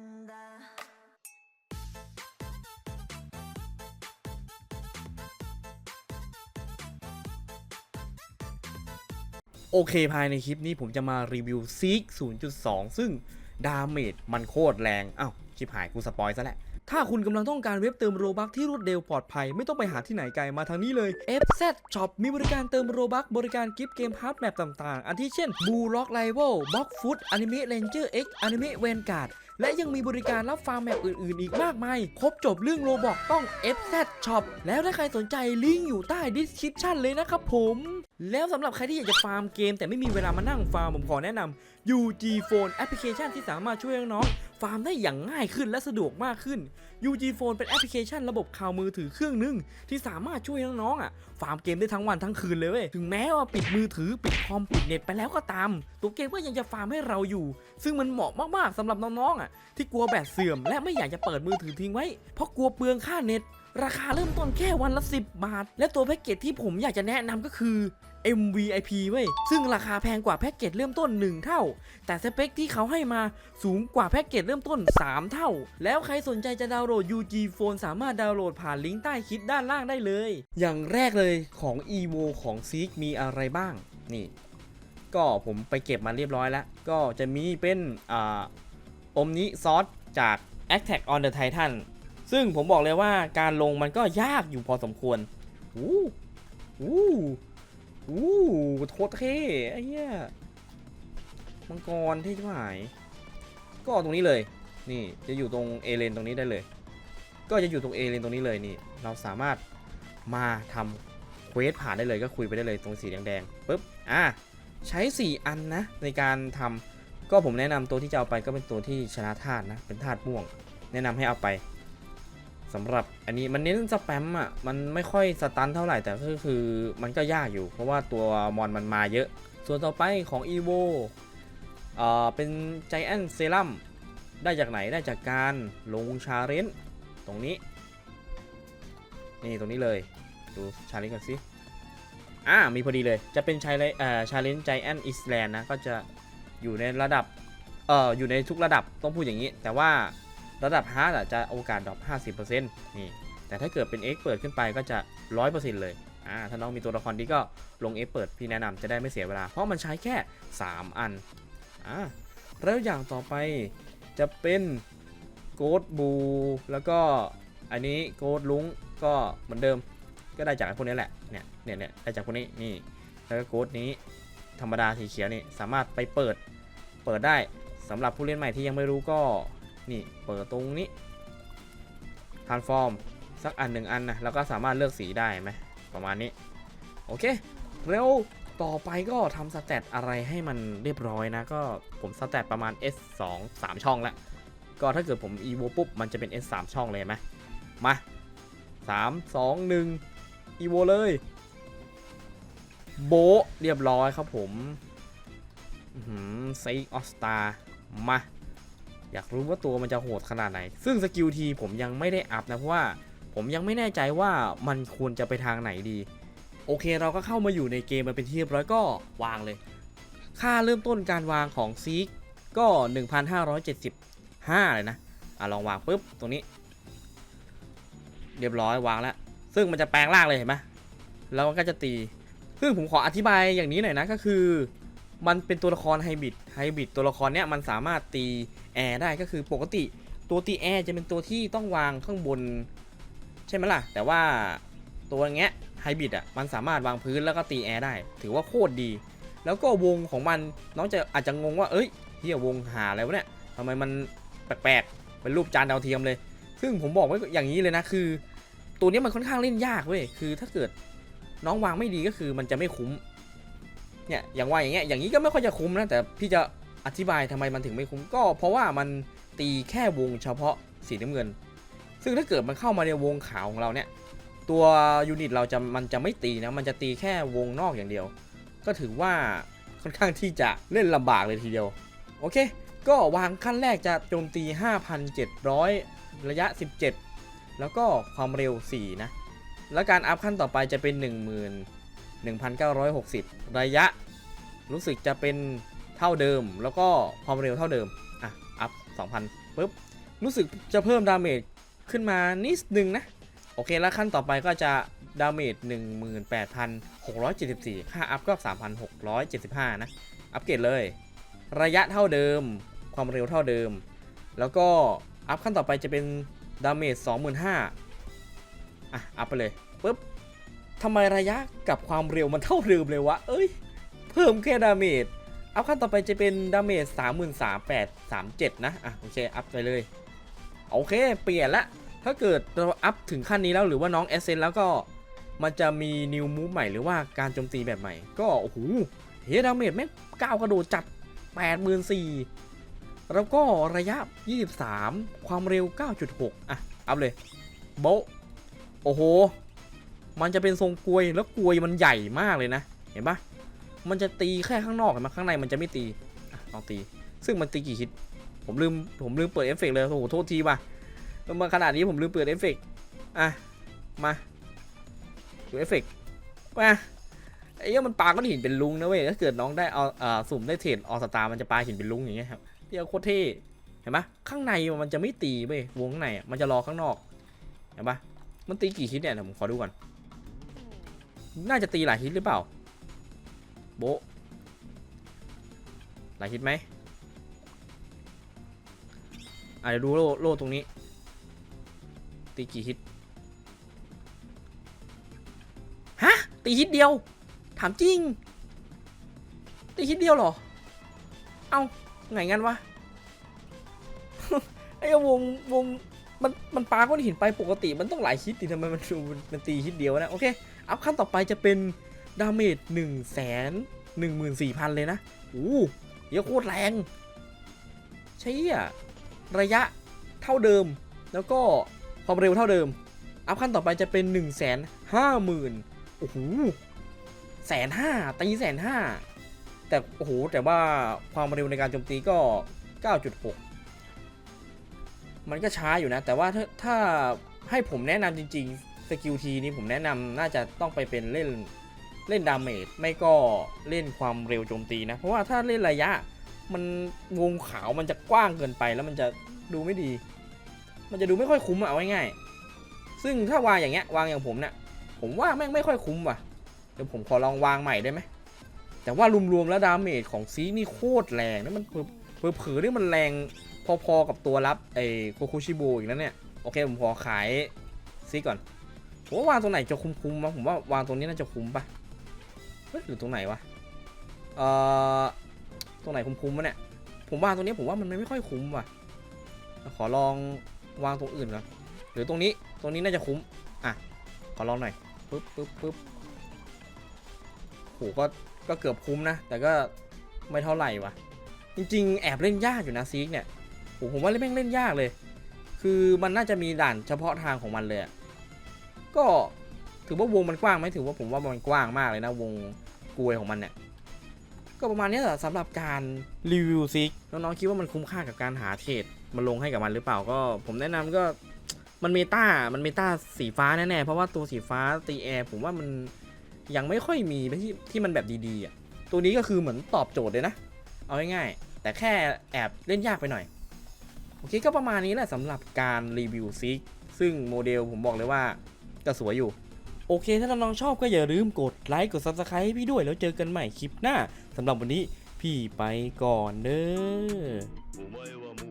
んだโอเคภายในคลิปนี้ผมจะมารีวิวซีก0.2 ซึ่งดาเมจมันโคตรแรง อ้าวชิบหายกูสปอยซะแหละ ถ้าคุณกำลังต้องการเว็บเติมโรบัคที่รวดเร็วปลอดภัย ไม่ต้องไปหาที่ไหนไกลมาทางนี้เลย FZ Shop มีบริการเติมโรบัคบริการกิฟต์เกมฮาร์ดแมปต่างๆ อันที่เช่น Blue Rock Rival Box Foot Anime Ranger X Anime Vanguard และยังมีบริการรับฟาร์มแมปอื่นๆ อีกมากมาย ครบจบเรื่องโรบอกต้อง FZ Shop แล้วถ้าใครสนใจลิงก์อยู่ใต้ description เลยนะครับผม แล้วสำหรับใครที่อยากจะฟาร์มเกม แต่ไม่มีเวลามานั่งฟาร์มผมขอแนะนำ UG Phone แอปพลิเคชันที่สามารถช่วยน้องๆ ฟาร์มได้อย่างง่ายขึ้นและสะดวกมากขึ้น UG Phone เป็นแอปพลิเคชันระบบข่าวมือถือเครื่องหนึ่งที่สามารถช่วยน้องๆอะฟาร์มเกมได้ทั้งวันทั้งคืนเลยเว้ยถึงแม้ว่าปิดมือถือปิดคอมปิดเน็ตไปแล้วก็ตาม ตัวเกมก็ยังจะฟาร์มให้เราอยู่ ซึ่งมันเหมาะมากๆสำหรับน้องๆอะที่กลัวแบตเสื่อม และไม่อยากจะเปิดมือถือทิ้งไว้เพราะกลัวเปลืองค่าเน็ต ราคาเริ่มต้นแค่วันละ 10 บาท และตัวแพ็กเกจที่ผมอยากจะแนะนำก็คือ MVIP เว้ย ซึ่งราคาแพงกว่าแพ็กเกจเริ่มต้น 1 เท่า แต่สเปคที่เขาให้มาสูงกว่าแพ็กเกจเริ่มต้น 3 เท่า แล้วใครสนใจจะดาวน์โหลด UG Phone สามารถดาวน์โหลดผ่านลิงก์ใต้คลิปด้านล่างได้เลย อย่างแรกเลยของ EVO ของ Seek มีอะไรบ้าง นี่ ก็ผมไปเก็บมาเรียบร้อยแล้ว ก็จะมีเป็นอ่าอมนี้ซอสจาก Attack on the Titan ซึ่งผมบอกเลยว่าการลงมันก็ยากอยู่พอสมควรอู้อู้อู้โคตรเท่ไอ้เหี้ยมังกรเท่หาย ก็ตรงนี้เลย นี่จะอยู่ตรงเอเลนตรงนี้ได้เลย ก็จะอยู่ตรงเอเลนตรงนี้เลยนี่ เราสามารถมาทำเควสผ่านได้เลยก็คุยไปได้เลยตรงสีแดงๆปุ๊บอะใช้ 4 อันนะ ในการทำก็ผมแนะนำตัวที่จะเอาไปก็เป็นตัวที่ชนะธาตุนะเป็นธาตุม่วง แนะนำให้เอาไป สำหรับอันนี้มันเน้นสแปมอะมันไม่ค่อยสตันเท่าไหร่แต่ก็คือมันก็ยากอยู่ เพราะว่าตัวมอนมันมาเยอะ ส่วนต่อไปของ EVO เอ่อเป็น Giant Serum ได้จากไหนได้จากการลงชาเลนจ์ตรงนี้ นี่ตรงนี้เลย ดูชาเลนจ์กันสิอ่ามีพอดีเลยจะเป็นชาเลนเอ่อชาเลนจ์ Giant Island นะก็จะอยู่ในระดับเอ่ออยู่ในทุกระดับต้องพูดอย่างนี้ แต่ว่า ระดับฮาร์ดจะโอกาสดรอป50%นี่ แต่ถ้าเกิดเป็น X เปิดขึ้นไปก็จะ 100%เลยอ่าถ้าน้องมีตัวละครดีก็ลง X เปิดพี่แนะนำจะได้ไม่เสียเวลา เพราะมันใช้แค่ 3 อันอ่าแล้วอย่างต่อไปจะเป็นโกดบูแล้วก็อันนี้โกดลุงก็เหมือนเดิมก็ได้จากพวกนี้แหละเนี่ยเนี่ยเนี่ยได้จากพวกนี้นี่แล้วก็โกดนี้ธรรมดาสีเขียวนี่สามารถไปเปิดเปิดได้สำหรับผู้เล่นใหม่ที่ยังไม่รู้ก็ นี่เปิดตรงนี้ transform สักอันหนึ่งอันนะแล้วก็สามารถเลือกสีได้ไหมประมาณนี้ โอเคแล้วต่อไปก็ทำสแตทอะไรให้มันเรียบร้อยนะ ก็ผมสแตทประมาณ S 2 3 ช่องแล้วก็ถ้าเกิดผม evo ปุ๊บ มันจะเป็น S 3 ช่องเลยเห็นไหมมา 3 2 1 evo เลย โบเรียบร้อยครับผมไซออสตามา อยากรู้ว่าตัวมันจะโหดขนาดไหน ซึ่งสกิลทีผมยังไม่ได้อัพนะเพราะว่าผมยังไม่แน่ใจว่ามันควรจะไปทางไหนดี โอเคเราก็เข้ามาอยู่ในเกมมาเป็นที่เรียบร้อยก็วางเลย ค่าเริ่มต้นการวางของซีกก็ 1,575 เลยนะอะลองวางปุ๊บตรงนี้ เรียบร้อยวางแล้ว ซึ่งมันจะแปลงร่างเลยเห็นไหมแล้วก็จะตี ซึ่งผมขออธิบายอย่างนี้หน่อยนะก็คือ มันเป็นตัวละครไฮบริดไฮบริดตัวละครเนี้ยมันสามารถตีแอร์ได้ก็คือปกติตัวตีแอร์จะเป็นตัวที่ต้องวางข้างบน ใช่ไหมล่ะ แต่ว่าตัวเงี้ยไฮบริดอะมันสามารถวางพื้นแล้วก็ตีแอร์ได้ ถือว่าโคตรดี แล้วก็วงของมันน้องจะอาจจะงงว่าเอ้ยเฮียวงหาอะไรวะเนี่ยทำไมมันแปลกๆเป็นรูปจานดาวเทียมเลย ซึ่งผมบอกไว้อย่างนี้เลยนะคือ ตัวนี้มันค่อนข้างเล่นยากเว้ยคือถ้าเกิดน้องวางไม่ดีก็คือมันจะไม่คุ้ม เนี่ยอย่างว่าอย่างเงี้ยอย่างนี้ก็ไม่ค่อยจะคุ้มนะแต่พี่จะอธิบายทำไมมันถึงไม่คุ้มก็ เพราะว่ามันตีแค่วงเฉพาะสีน้ำเงิน ซึ่งถ้าเกิดมันเข้ามาในวงขาวของเราเนี่ยตัวยูนิตเราจะมันจะไม่ตีนะมันจะตีแค่วงนอกอย่างเดียว ก็ถือว่าค่อนข้างที่จะเล่นลำบากเลยทีเดียวโอเค ก็วางขั้นแรกจะโจมตี 5,700 ระยะ 17 แล้วก็ความเร็ว 4 นะ แล้วการอัพขั้นต่อไปจะเป็น 1960 ระยะรู้สึกจะเป็นเท่าเดิม แล้วก็ความเร็วเท่าเดิม อะ อัพ 2,000ปุ๊บ รู้สึกจะเพิ่มดาเมจขึ้นมานิดนึงนะ โอเค แล้วขั้นต่อไปก็จะดาเมจ18,674 ค่าอัพก็ 3,675 นะ อัปเกรดเลย ระยะเท่าเดิม ความเร็วเท่าเดิม แล้วก็อัพขั้นต่อไปจะเป็นดาเมจ25,000อะ อัพไปเลยปุ๊บ ทำไมระยะกับความเร็วมันเท่าเดิมเลยวะ เอ้ย เพิ่มแค่ดาเมจ อัพขั้นต่อไปจะเป็นดาเมจ33,837นะ อะโอเค อัพไปเลย โอเค เปลี่ยนละ ถ้าเกิดเราอัพถึงขั้นนี้แล้วหรือว่าน้องเอเซนแล้วก็ มันจะมีนิวมูฟใหม่หรือว่าการโจมตีแบบใหม่ ก็ โอ้โห เฮดาเมจแม่งก้าวกระโดดจัด84,000แล้วก็ระยะ 23 ความเร็ว 9.6 อะ อัพเลย โบโอ้โห มันจะเป็นทรงกลวยแล้วกลวยมันใหญ่มากเลยนะ เห็นปะมันจะตีแค่ข้างนอกเห็นไหมข้างในมันจะไม่ตีลองตี ซึ่งมันตีกี่ฮิตผมลืมผมลืมเปิดเอฟเฟกเลยโอ้โหโทษทีว่ะมาขนาดนี้ผมลืมเปิดเอฟเฟกอะมาดูเอฟเฟกมาไอ้เหี้ยมันปาก้อนหินเป็นลุงนะเว้ยถ้าเกิดน้องได้เอาอ่าสุ่มได้เทรดออสตามันจะปาหินเป็นลุงอย่างเงี้ยครับเดี๋ยวโคตรเท่เห็นปะข้างในมันจะไม่ตีเว้ยวงข้างในมันจะรอข้างนอกเห็นปะมันตีกี่ฮิตเนี่ยผมขอดูก่อน น่าจะตีหลายฮิตหรือเปล่า โบหลายฮิตไหมอะเดี๋ยวดูโล่โล่ตรงนี้ ตีกี่ฮิต ฮะ ตีฮิตเดียว ถามจริง ตีฮิตเดียวเหรอ เอาไงงั้นวะ ไอ้วงวงมันมันปาก้อนหินไปปกติมันต้องหลายฮิตดิทำไมมันมันตีฮิตเดียวนะ โอเค อัพขั้นต่อไปจะเป็นดาเมจหนึ่งแสนหนึ่งหมื่นสี่พันเลยนะโอ้เยอะโคตรแรงใช่อะระยะเท่าเดิม แล้วก็ความเร็วเท่าเดิม อัพขั้นต่อไปจะเป็น1นึ่งแสนห้าหมื่นโอ้โหแสนห้าตีแสนห้าแต่โอ้โหแต่ว่าความเร็วในการโจมตีก็ 9.6 มันก็ช้าอยู่นะ แต่ว่าถ้าถ้าให้ผมแนะนำจริง ๆ สกิลทีนี้ผมแนะนำน่าจะต้องไปเป็นเล่นเล่นดาเมจไม่ก็เล่นความเร็วโจมตีนะ เพราะว่าถ้าเล่นระยะมันวงขาวมันจะกว้างเกินไปแล้วมันจะดูไม่ดี มันจะดูไม่ค่อยคุ้มอะเอาง่ายๆซึ่งถ้าวางอย่างเงี้ยวางอย่างผมเนี่ยผมว่าแม่งไม่ค่อยคุ้มว่ะเดี๋ยวผมขอลองวางใหม่ได้ไหมแต่ว่ารวมๆแล้วดาเมจของซีนี่โคตรแรงนะมันเผลอเผลอๆนี่มันแรงพอๆกับตัวรับไอ้โคคุชิโบอีกแล้วเนี่ย โอเคผมขอขายซีก่อน ผมว่าวางตรงไหนจะคุ้มๆวะผมว่าวางตรงนี้น่าจะคุ้มปะเฮ้ยหรือตรงไหนวะเอ่อตรงไหนคุ้มๆวะเนี่ยผมวางตรงนี้ผมว่ามันไม่ค่อยคุ้มว่ะขอลองวางตรงอื่นก่อนหรือตรงนี้ตรงนี้น่าจะคุ้มอะขอลองหน่อยปึ๊บปึ๊บปึ๊บโหก็ก็เกือบคุ้มนะ แต่ก็ไม่เท่าไหร่วะจริง ๆ แอบเล่นยากอยู่นะซีกเนี่ยโหผมว่าเล่นแม่งเล่นยากเลย คือมันน่าจะมีด่านเฉพาะทางของมันเลยอะ ก็ถือว่าวงมันกว้างไหมถือว่าผมว่ามันกว้างมากเลยนะวงกลวยของมันเนี่ยก็ประมาณนี้แหละสำหรับการรีวิวซิกน้องๆคิดว่ามันคุ้มค่ากับการหาเทรดมาลงให้กับมันหรือเปล่าก็ ผมแนะนำก็มันเมตามันเมตาสีฟ้าแน่ๆเพราะว่าตัวสีฟ้าตีแอร์ผมว่ามันยังไม่ค่อยมีที่ที่มันแบบดีๆอะตัวนี้ก็คือเหมือนตอบโจทย์เลยนะ เอาง่ายๆแต่แค่แอบเล่นยากไปหน่อยโอเคก็ประมาณนี้แหละสำหรับการรีวิวซิกซึ่งโมเดลผมบอกเลยว่า ก็สวยอยู่ โอเค ถ้าน้องชอบก็อย่าลืมกดไลค์กดซับสไคร b ์พี่ด้วยแล้วเจอกันใหม่คลิปหน้าสำหรับวันนี้พี่ไปก่อนเด้อ